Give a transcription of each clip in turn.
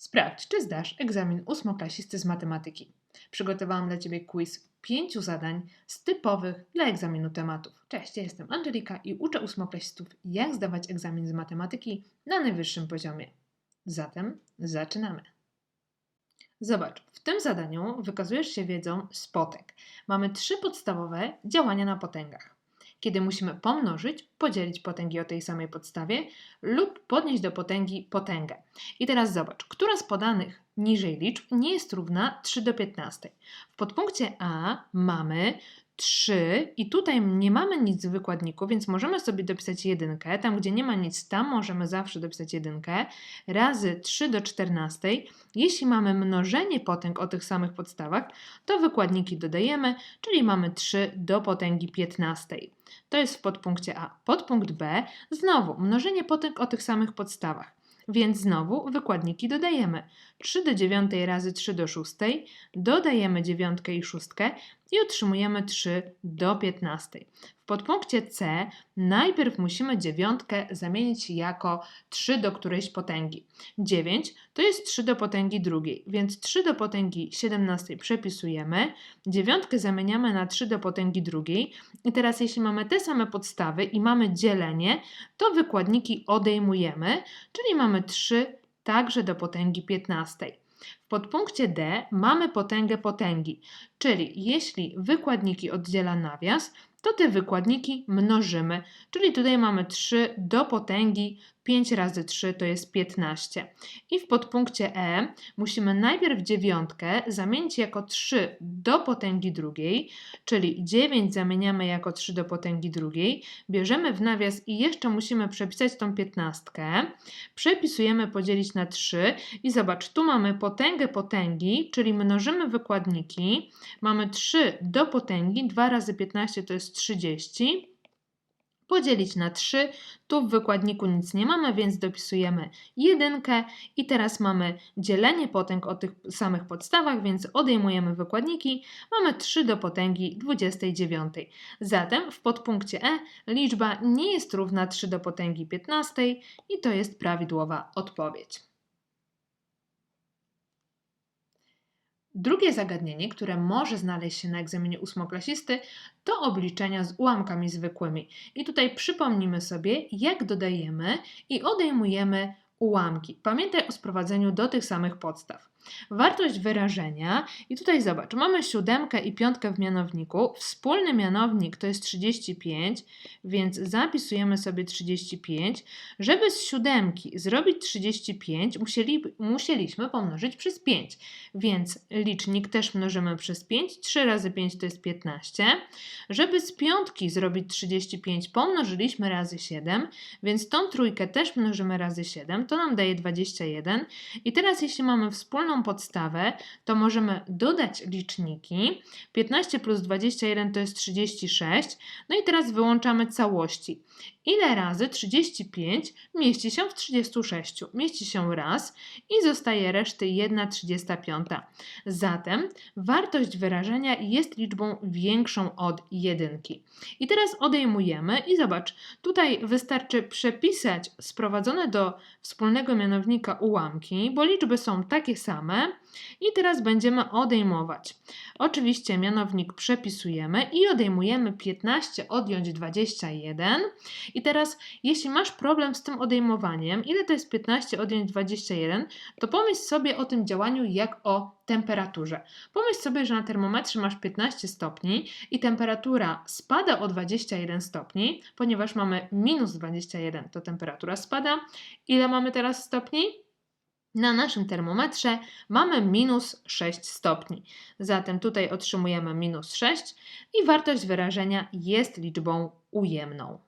Sprawdź, czy zdasz egzamin ósmoklasisty z matematyki. Przygotowałam dla Ciebie quiz pięciu zadań z typowych dla egzaminu tematów. Cześć, ja jestem Angelika i uczę ósmoklasistów, jak zdawać egzamin z matematyki na najwyższym poziomie. Zatem zaczynamy. Zobacz, w tym zadaniu wykazujesz się wiedzą z. Mamy trzy podstawowe działania na potęgach kiedy musimy pomnożyć, podzielić potęgi o tej samej podstawie lub podnieść do potęgi potęgę. I teraz zobacz, która z podanych niżej liczb nie jest równa 3 do 15. W podpunkcie A mamy 3 i tutaj nie mamy nic w wykładniku, więc możemy sobie dopisać jedynkę. Tam, gdzie nie ma nic, tam możemy zawsze dopisać jedynkę. Razy 3 do 14. Jeśli mamy mnożenie potęg o tych samych podstawach, to wykładniki dodajemy, czyli mamy 3 do potęgi 15. To jest w podpunkcie A. Podpunkt B, znowu mnożenie potęg o tych samych podstawach. Więc znowu wykładniki dodajemy. 3 do 9 razy 3 do 6, dodajemy 9 i 6 i otrzymujemy 3 do 15. W podpunkcie C najpierw musimy dziewiątkę zamienić jako 3 do którejś potęgi. 9 to jest 3 do potęgi drugiej, więc 3 do potęgi 17 przepisujemy, dziewiątkę zamieniamy na 3 do potęgi drugiej i teraz jeśli mamy te same podstawy i mamy dzielenie, to wykładniki odejmujemy, czyli mamy 3 także do potęgi 15. W podpunkcie D mamy potęgę potęgi, czyli jeśli wykładniki oddziela nawias, to te wykładniki mnożymy, czyli tutaj mamy 3 do potęgi 5 razy 3 to jest 15. I w podpunkcie E musimy najpierw dziewiątkę zamienić jako 3 do potęgi drugiej, czyli 9 zamieniamy jako 3 do potęgi drugiej, bierzemy w nawias i jeszcze musimy przepisać tą 15. Przepisujemy podzielić na 3 i zobacz, tu mamy potęgę potęgi, czyli mnożymy wykładniki. Mamy 3 do potęgi, 2 razy 15 to jest 30 podzielić na 3. Tu w wykładniku nic nie mamy, więc dopisujemy jedynkę i teraz mamy dzielenie potęg o tych samych podstawach, więc odejmujemy wykładniki. Mamy 3 do potęgi 29. Zatem w podpunkcie E liczba nie jest równa 3 do potęgi 15 i to jest prawidłowa odpowiedź. Drugie zagadnienie, które może znaleźć się na egzaminie ósmoklasisty, to obliczenia z ułamkami zwykłymi. I tutaj przypomnimy sobie, jak dodajemy i odejmujemy ułamki. Pamiętaj o sprowadzeniu do tych samych podstaw. Wartość wyrażenia, i tutaj zobacz, mamy siódemkę i piątkę w mianowniku. Wspólny mianownik to jest 35, więc zapisujemy sobie 35. Żeby z siódemki zrobić 35, musieli, musieliśmy pomnożyć przez 5, więc licznik też mnożymy przez 5. 3 razy 5 to jest 15. Żeby z piątki zrobić 35, pomnożyliśmy razy 7, więc tą trójkę też mnożymy razy 7, to nam daje 21. I teraz jeśli mamy wspólną podstawę, to możemy dodać liczniki. 15 plus 21 to jest 36. No i teraz wyłączamy całości. Ile razy 35 mieści się w 36? Mieści się raz i zostaje reszty 1,35. Zatem wartość wyrażenia jest liczbą większą od jedynki. I teraz odejmujemy i zobacz, tutaj wystarczy przepisać sprowadzone do wspólnego mianownika ułamki, bo liczby są takie same i teraz będziemy odejmować. Oczywiście mianownik przepisujemy i odejmujemy 15 odjąć 21 i teraz, jeśli masz problem z tym odejmowaniem, ile to jest 15 odjąć 21, to pomyśl sobie o tym działaniu jak o temperaturze. Pomyśl sobie, że na termometrze masz 15 stopni i temperatura spada o 21 stopni, ponieważ mamy minus 21, to temperatura spada. Ile mamy teraz stopni? Na naszym termometrze mamy minus 6 stopni. Zatem tutaj otrzymujemy minus 6 i wartość wyrażenia jest liczbą ujemną.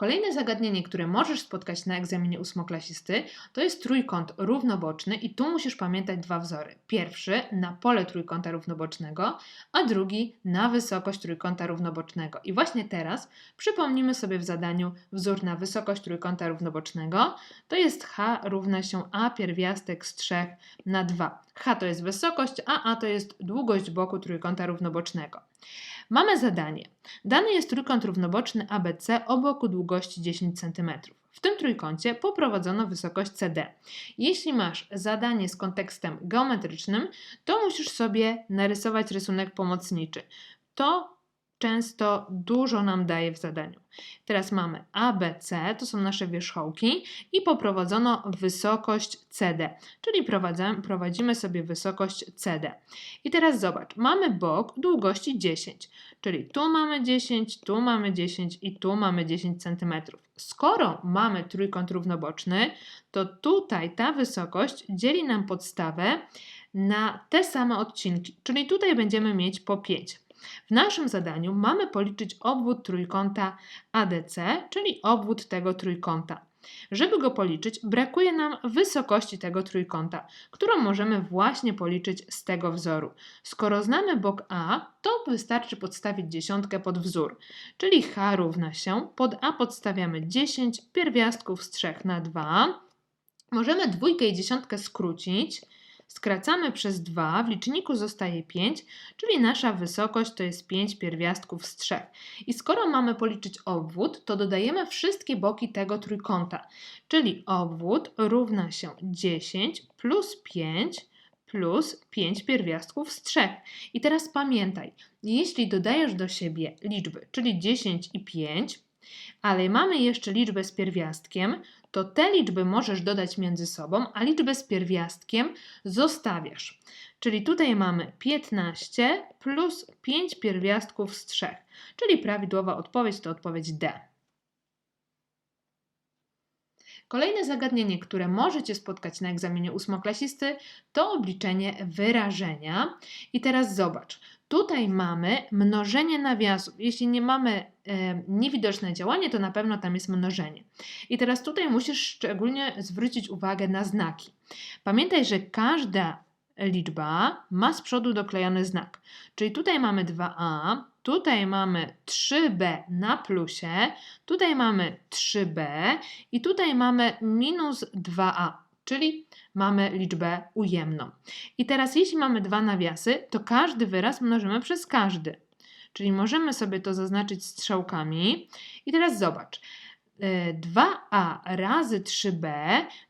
Kolejne zagadnienie, które możesz spotkać na egzaminie ósmoklasisty, to jest trójkąt równoboczny i tu musisz pamiętać dwa wzory. Pierwszy na pole trójkąta równobocznego, a drugi na wysokość trójkąta równobocznego. I właśnie teraz przypomnimy sobie w zadaniu wzór na wysokość trójkąta równobocznego. To jest h równa się a pierwiastek z 3 na 2. h to jest wysokość, a a to jest długość boku trójkąta równobocznego. Mamy zadanie. Dany jest trójkąt równoboczny ABC o boku długości 10 cm. W tym trójkącie poprowadzono wysokość CD. Jeśli masz zadanie z kontekstem geometrycznym, to musisz sobie narysować rysunek pomocniczy. To często dużo nam daje w zadaniu. Teraz mamy A, B, C, to są nasze wierzchołki i poprowadzono wysokość CD, czyli prowadzimy sobie wysokość CD. I teraz zobacz, mamy bok długości 10, czyli tu mamy 10, tu mamy 10 i tu mamy 10 cm. Skoro mamy trójkąt równoboczny, to tutaj ta wysokość dzieli nam podstawę na te same odcinki, czyli tutaj będziemy mieć po 5. W naszym zadaniu mamy policzyć obwód trójkąta ADC, czyli obwód tego trójkąta. Żeby go policzyć, brakuje nam wysokości tego trójkąta, którą możemy właśnie policzyć z tego wzoru. Skoro znamy bok A, to wystarczy podstawić dziesiątkę pod wzór, czyli H równa się, pod A podstawiamy 10 pierwiastków z 3 na 2. Możemy dwójkę i dziesiątkę skrócić, Skracamy przez 2, w liczniku zostaje 5, czyli nasza wysokość to jest 5 pierwiastków z 3. I skoro mamy policzyć obwód, to dodajemy wszystkie boki tego trójkąta, czyli obwód równa się 10 plus 5 plus 5 pierwiastków z 3. I teraz pamiętaj, jeśli dodajesz do siebie liczby, czyli 10 i 5, ale mamy jeszcze liczbę z pierwiastkiem, to te liczby możesz dodać między sobą, a liczbę z pierwiastkiem zostawiasz. Czyli tutaj mamy 15 plus 5 pierwiastków z 3, czyli prawidłowa odpowiedź to odpowiedź D. Kolejne zagadnienie, które możecie spotkać na egzaminie ósmoklasisty, to obliczenie wyrażenia. I teraz zobacz, tutaj mamy mnożenie nawiasów. Jeśli nie mamy e, niewidoczne działanie, to na pewno tam jest mnożenie. I teraz tutaj musisz szczególnie zwrócić uwagę na znaki. Pamiętaj, że każda liczba ma z przodu doklejony znak. Czyli tutaj mamy 2a, Tutaj mamy 3b na plusie, tutaj mamy 3b i tutaj mamy minus 2a, czyli mamy liczbę ujemną. I teraz jeśli mamy dwa nawiasy, to każdy wyraz mnożymy przez każdy. Czyli możemy sobie to zaznaczyć strzałkami. I teraz zobacz. 2a e, razy 3b,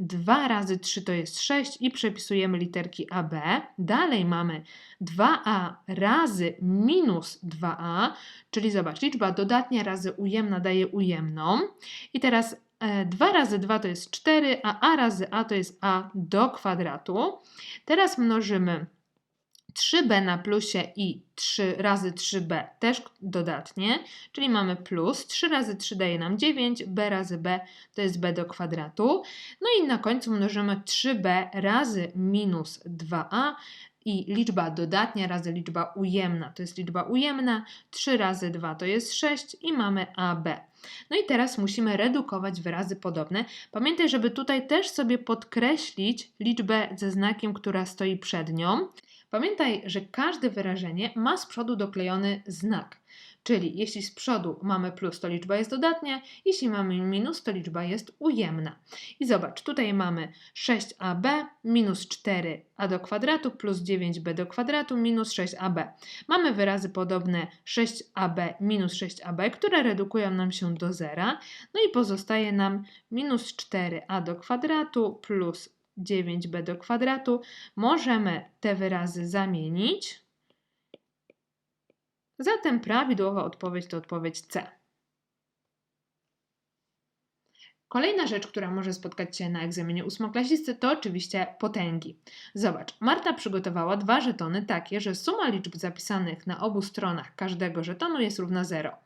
2 razy 3 to jest 6 i przepisujemy literki AB. Dalej mamy 2a razy minus 2a, czyli zobacz, liczba dodatnia razy ujemna daje ujemną. I teraz 2 e, razy 2 to jest 4, a a razy a to jest a do kwadratu. Teraz mnożymy 3b na plusie i 3 razy 3b też dodatnie, czyli mamy plus, 3 razy 3 daje nam 9, b razy b to jest b do kwadratu. No i na końcu mnożymy 3b razy minus 2a i liczba dodatnia razy liczba ujemna to jest liczba ujemna, 3 razy 2 to jest 6 i mamy AB. No i teraz musimy redukować wyrazy podobne. Pamiętaj, żeby tutaj też sobie podkreślić liczbę ze znakiem, która stoi przed nią. Pamiętaj, że każde wyrażenie ma z przodu doklejony znak. Czyli jeśli z przodu mamy plus, to liczba jest dodatnia, jeśli mamy minus, to liczba jest ujemna. I zobacz, tutaj mamy 6ab minus 4a do kwadratu plus 9b do kwadratu minus 6ab. Mamy wyrazy podobne 6ab minus 6ab, które redukują nam się do zera. No i pozostaje nam minus 4a do kwadratu plus 9b do kwadratu. Możemy te wyrazy zamienić. Zatem prawidłowa odpowiedź to odpowiedź C. Kolejna rzecz, która może spotkać się na egzaminie ósmoklasisty, to oczywiście potęgi. Zobacz, Marta przygotowała dwa żetony takie, że suma liczb zapisanych na obu stronach każdego żetonu jest równa 0.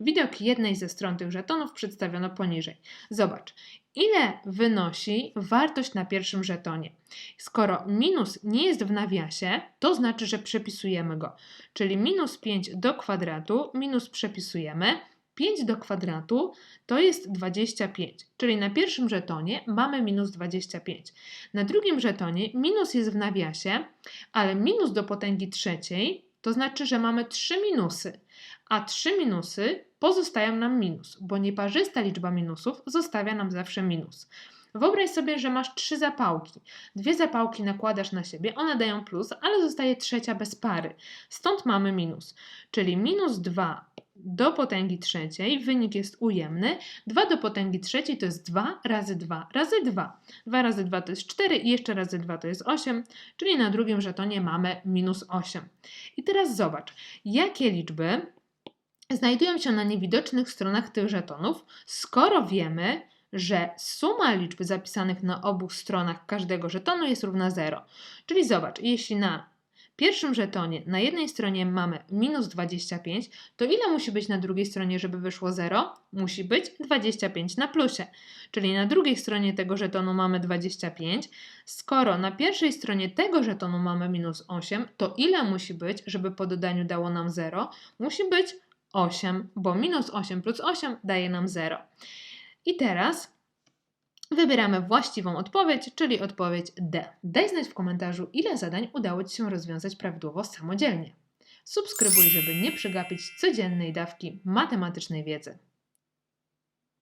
Widok jednej ze stron tych żetonów przedstawiono poniżej. Zobacz, ile wynosi wartość na pierwszym żetonie. Skoro minus nie jest w nawiasie, to znaczy, że przepisujemy go. Czyli minus 5 do kwadratu, minus przepisujemy, 5 do kwadratu to jest 25, czyli na pierwszym żetonie mamy minus 25. Na drugim żetonie minus jest w nawiasie, ale minus do potęgi trzeciej to znaczy, że mamy 3 minusy, a 3 minusy pozostają nam minus, bo nieparzysta liczba minusów zostawia nam zawsze minus. Wyobraź sobie, że masz trzy zapałki. Dwie zapałki nakładasz na siebie, one dają plus, ale zostaje trzecia bez pary. Stąd mamy minus, czyli minus 2 do potęgi trzeciej, wynik jest ujemny. 2 do potęgi trzeciej to jest 2 razy 2 razy 2. 2 razy 2 to jest 4 i jeszcze razy 2 to jest 8, czyli na drugim żetonie mamy minus 8. I teraz zobacz, jakie liczby znajdują się na niewidocznych stronach tych żetonów, skoro wiemy, że suma liczb zapisanych na obu stronach każdego żetonu jest równa 0. Czyli zobacz, jeśli na pierwszym żetonie na jednej stronie mamy minus 25, to ile musi być na drugiej stronie, żeby wyszło 0? Musi być 25 na plusie. Czyli na drugiej stronie tego żetonu mamy 25. Skoro na pierwszej stronie tego żetonu mamy minus 8, to ile musi być, żeby po dodaniu dało nam 0? Musi być 8, bo minus 8 plus 8 daje nam 0. I teraz wybieramy właściwą odpowiedź, czyli odpowiedź D. Daj znać w komentarzu, ile zadań udało Ci się rozwiązać prawidłowo samodzielnie. Subskrybuj, żeby nie przegapić codziennej dawki matematycznej wiedzy.